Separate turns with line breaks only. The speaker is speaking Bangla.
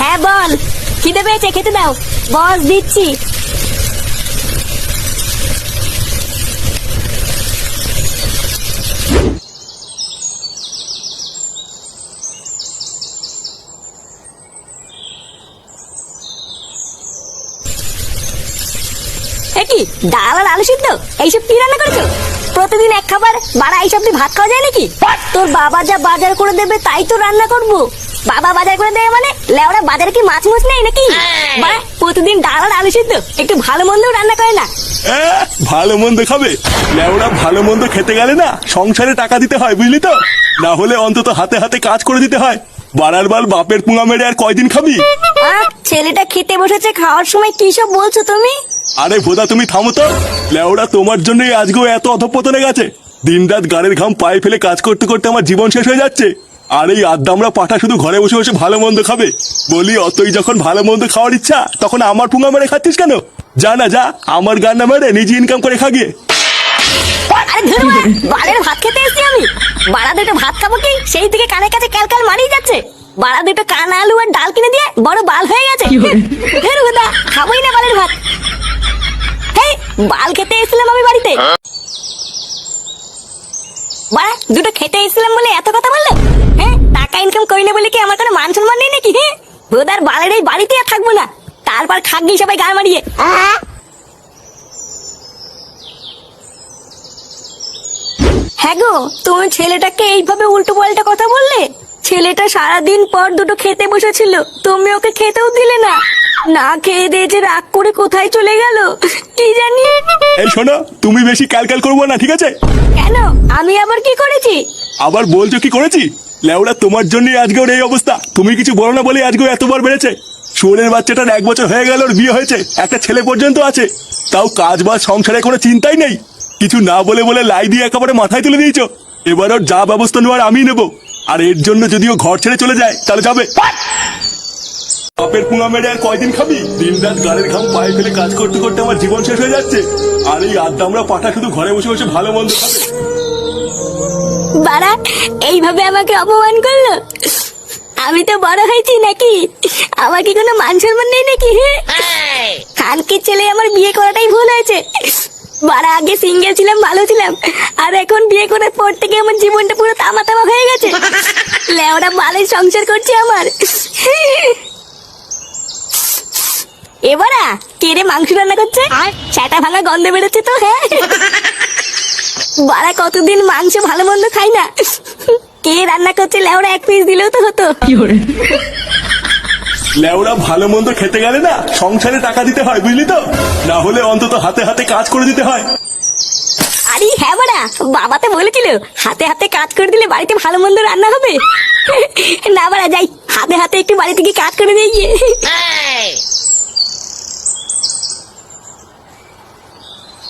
হ্যাঁ বল। খিদে পেয়েছে খেতে দাও। বস দিচ্ছি। কি ডাল আর আলু সিদ্ধ? এইসব কি রান্না করেছ? প্রতিদিন এক খাবার বাড়া এইসব ভাত খাওয়া যায় নাকি? তোর বাবা যা বাজার করে দেবে তাই তো রান্না করব। বাবা বাজার করে দেবে মানে? লেওরা বাজারে কি মাছ মাছ নেই নাকি? বাড়া প্রতিদিন ডাল আর আলু সিদ্ধ। একটু ভালো মন্দও রান্না করে না।
ভালো মন্দ খাবে? লেওরা ভালো মন্দ খেতে গেলে না সংসারে টাকা দিতে হয় বুঝলি তো? না হলে অন্তত হাতে হাতে কাজ করে দিতে হয়। বাড়ার বাল বাপের পুঙা মেরে আর কয়দিন খাবি?
আহ, ছেলেটা খেতে বসেছে খাওয়ার সময় কি সব বলছো তুমি?
আরে ভোদা তুমি থামো তো। লেওরা তোমার জন্যই আজকেও এত অধপতনে গেছে। দিন রাত গাড়ির ঘাম পায়ে ফেলে কাজ করতে করতে আমার জীবন শেষ হয়ে যাচ্ছে। আর এই আদ্দামরা পাঠা শুধু ঘরে বসে বসে ভালো মন্দ খাবে? বলি অতই যখন ভালো মন্দ খাওয়ার ইচ্ছা তখন আমার পুঙা মেরে খাচ্ছিস কেন? যা না যা আমার গান না মেরে নিজে ইনকাম করে
আরে ধরো বালের ভাত খেতে এসেছি আমি। বাড়া দুটো ভাত খাব কি? সেই থেকে কানের কাছে ক্যালকাল মারিয়ে যাচ্ছে। বাড়া দুটো কান আলু আর ডাল কিনে দিয়ে বড় বাল হয়ে গেছে। ধরো হুদা খাবোই না বালের ভাত। হেই বাল খেতে এসেছিলাম আমি বাড়িতে। বাড়া দুটো খেতে এসেছিলাম বলে এত কথা বলল? হ্যাঁ টাকা ইনকাম করি না বলে কি আমার কোনো মান সম্মান নেই নাকি? হ্যাঁ? হুদার বালের এই বাড়িতে আর থাকব না। তারপর খাগি সবাই গান মারিয়ে। হ্যাঁ গো তুমি ছেলেটাকে এইভাবে উল্টো পাল্টা কথা বললে? ছেলেটা সারাদিন পর দুটো খেতে বসেছিল তুমি ওকে খেতেও দিলে না। না খেয়ে দিয়ে যে রাগ করে কোথায় চলে গেল? কি জানি?
এই শোনো তুমি বেশি ক্যালক্যাল করব না ঠিক আছে?
কেন? আমি আবার কি করেছি?
আবার বলছো কি করেছি? লেওড়া তোমার জন্যই আজকে ওর এই অবস্থা। তুমি কিছু বলো না বলে আজকে এতবার বেড়েছে। শুয়োরের বাচ্চাটার এক বছর হয়ে গেল ওর বিয়ে হয়েছে। একটা ছেলে পর্যন্ত আছে। তাও কাজ বাজ, সংসারে কোনো চিন্তাই নেই। কিছু না বলে বলে লাই দিয়ে একেবারে মাথায় তুলে দিয়েছ। এবার ওর যা ব্যবস্থা নেওয়ার আমি নেব। আর এর জন্য যদি ও ঘর ছেড়ে চলে যায়, তাহলে যাবে। বাপের পুঙা মেরে আর কয়দিন খাবি? দিন রাত গাড়ির ঘাম পায়ে ফেলে কাজ করতে করতে আমার জীবন শেষ হয়ে যাচ্ছে। আর এই আড্ডামরা পাঠা শুধু ঘরে বসে বসে ভালো মন্দ খাবে।
বাড়া এইভাবে আমাকে অপমান করল? আমি তো বড় হয়েছি নাকি? আমার কি কোনো মান সম্মান নেই নাকি? খানকির ছেলে আমার বিয়ে করাটাই ভুল হয়েছে? বাড়া আগে সিঙ্গেল ছিলাম ভালো ছিলাম। আর এখন বিয়ে করার পর থেকে আমার জীবনটা পুরো তামা তামা হয়ে গেছে। লেওরা ভালোই সংসার করছে আমার। এবারা কে রে মাংস রান্না করছে? সেটা ভাঙা গন্ধ বেরোচ্ছে তো হ্যাঁ? বাড়া কতদিন মাংস ভালো মন্দ খাই না। কে রান্না করছে লেওড়া এক পিস দিলেও তো হতো।
লেওরা ভালো মন্দ খেতে গেলে না সংসারে টাকা দিতে হয় বুঝলি তো? না হলে অন্তত হাতে হাতে কাজ করে দিতে হয়।
আরে হ্যাঁ বাড়া বাবা তো বলেছিল হাতে হাতে কাজ করে দিলে বাড়িতে ভালো মন্দ রান্না হবে। না বাড়া যাই হাতে হাতে একটু বাড়ি থেকে কাজ করে দিয়ে গিয়ে।